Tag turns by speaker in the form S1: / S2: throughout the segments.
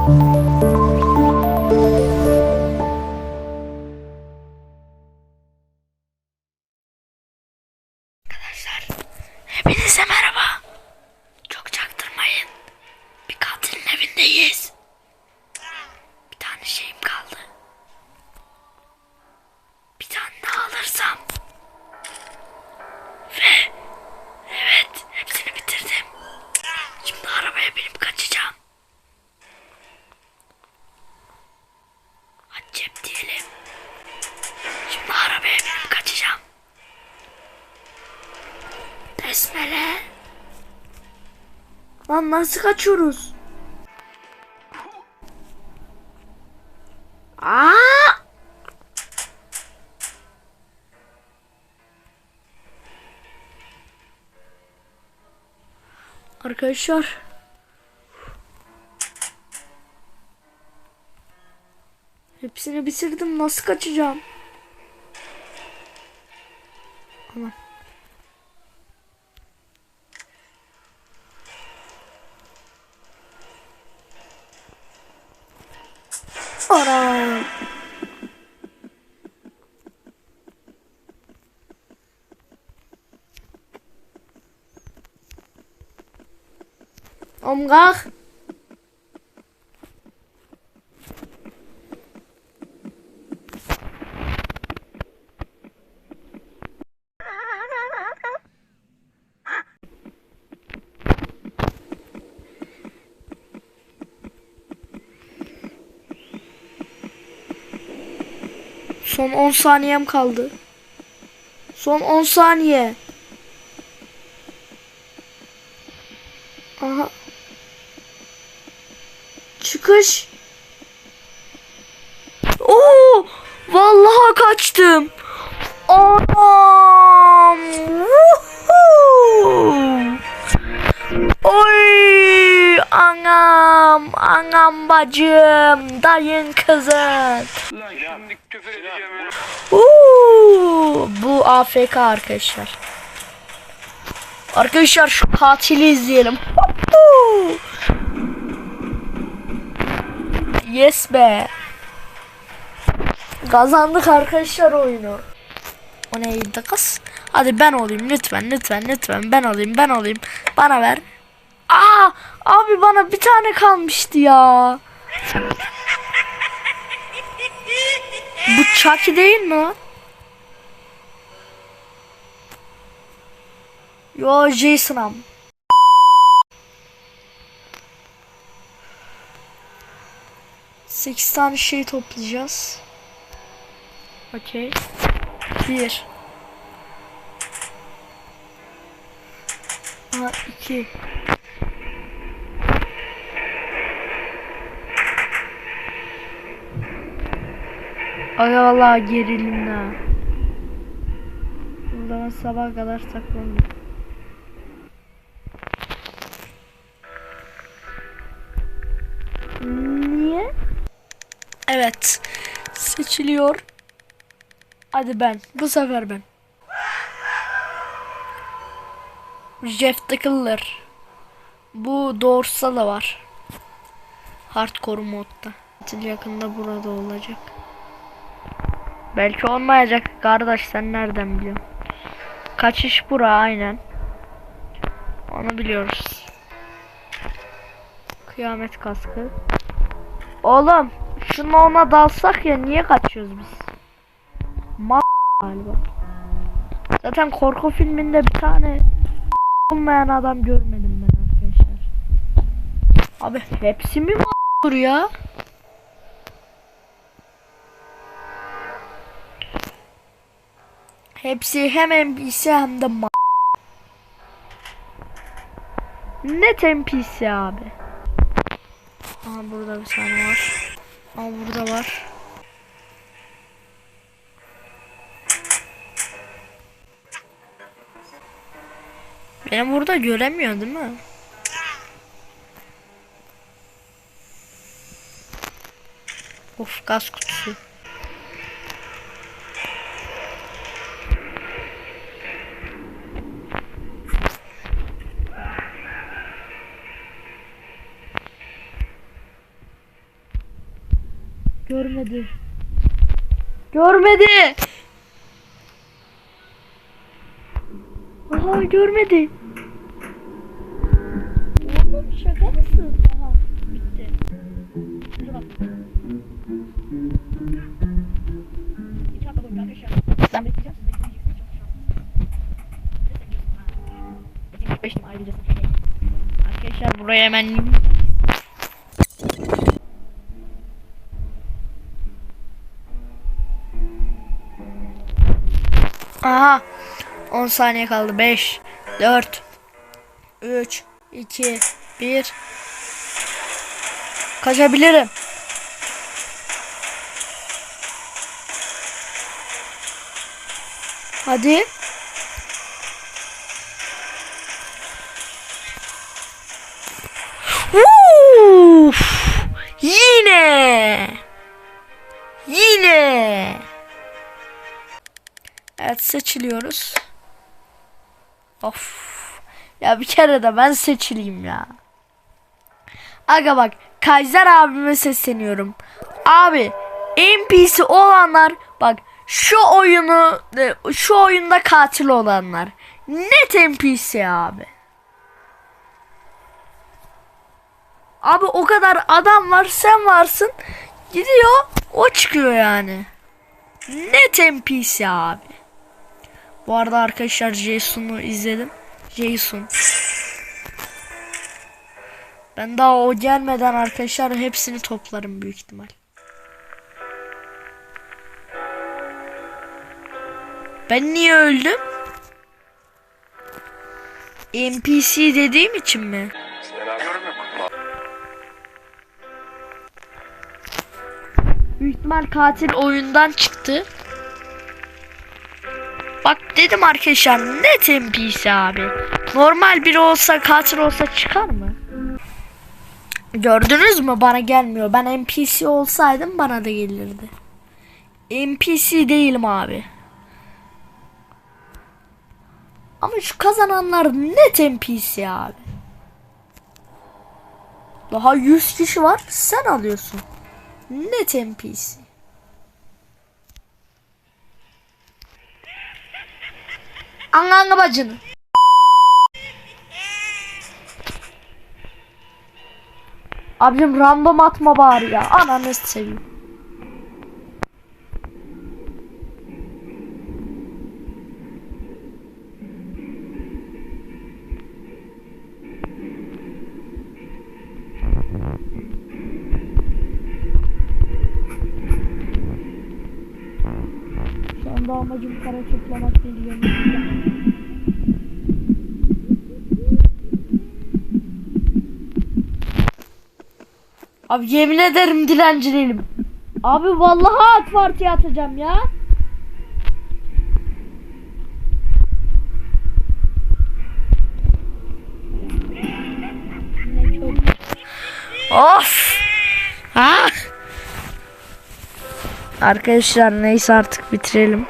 S1: Arkadaşlar Besmele. Lan nasıl kaçıyoruz? Aa! Arkadaşlar. Hepsini bitirdim. Nasıl kaçacağım? Aman. Omgah. Son 10 saniyem kaldı. Son 10 saniye. Vallahi kaçtım. Anam. Oy! Anam, anam bacım, dayın kızın. Oo, bu AFK arkadaşlar. Arkadaşlar şu katili izleyelim. Yes be. Kazandık arkadaşlar oyunu. O neydi kız? Hadi ben olayım lütfen lütfen lütfen ben olayım ben olayım. Bana ver. Aa abi bana bir tane kalmıştı ya. Bu Chucky değil mi? Yo Jason'am. Sekiz tane şey toplayacağız. Okey. Bir. Aha iki. Ay valla gerilimli ha. O sabah kadar saklandım. Niye? Evet. Seçiliyor. Hadi ben. Bu sefer ben. Jeff the Killer. Bu doğrusa da var. Hardcore modda. Yakında burada olacak. Belki olmayacak kardeş sen nereden biliyorsun? Kaçış bura aynen. Onu biliyoruz. Kıyamet kaskı. Oğlum şunu ona dalsak ya niye kaçıyoruz biz? Galiba. Zaten korku filminde bir tane olmayan adam görmedim ben arkadaşlar. Abi hepsi mi olur ya? Hepsi hem NPC hem de ma Net NPC abi. Aha burada bir tane var. Aha burada var. Beni burada göremiyor değil mi? Of gaz kutusu. Görmedi. Görmedi. Aha görmedi. Oğlum Arkadaşlar buraya hemen Aha. 10 saniye kaldı. 5 4 3 2 1 Kaçabilirim. Hadi. Uf! Yine. Yine. Evet seçiliyoruz. Of. Ya bir kere de ben seçileyim ya. Aga bak Kaiser abime sesleniyorum. Abi NPC olanlar bak şu oyunu e, şu oyunda katil olanlar net NPC abi. Abi o kadar adam var sen varsın gidiyor o çıkıyor yani. Net NPC abi. Bu arada arkadaşlar Jason'u izledim. Jason. Ben daha o gelmeden arkadaşlar hepsini toplarım büyük ihtimal. Ben niye öldüm? NPC dediğim için mi? Büyük ihtimal katil oyundan çıktı. Bak dedim arkadaşlar net NPC abi. Normal biri olsa katil olsa çıkar mı? Gördünüz mü bana gelmiyor. Ben NPC olsaydım bana da gelirdi. NPC değilim abi. Ama şu kazananlar net NPC abi. Daha 100 kişi var sen alıyorsun. Net NPC. Ananı bacını. Abicim random atma bari ya. Ananı seveyim. Şu anda amacım para toplamak değil. Abi yemin ederim dilenci değilim. Abi vallahi AK Parti'ye atacağım ya. Of! Ha? Arkadaşlar neyse artık bitirelim.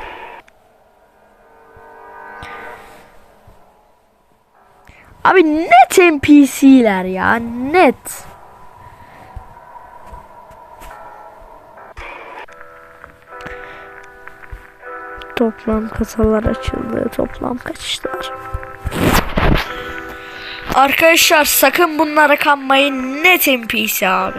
S1: Abi net NPC'ler ya net. Toplam kasalar açıldı. Toplam kaçışlar. Arkadaşlar sakın bunlara kanmayın. Net NPC abi.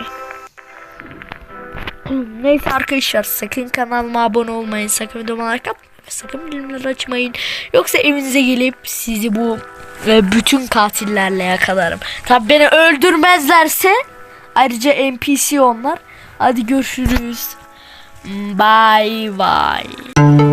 S1: Neyse arkadaşlar sakın kanalıma abone olmayın. Sakın videoma like Sakın bildirimleri açmayın. Yoksa evinize gelip sizi bu e, bütün katillerle yakalarım. Tabi beni öldürmezlerse ayrıca NPC onlar. Hadi görüşürüz. Bye bye.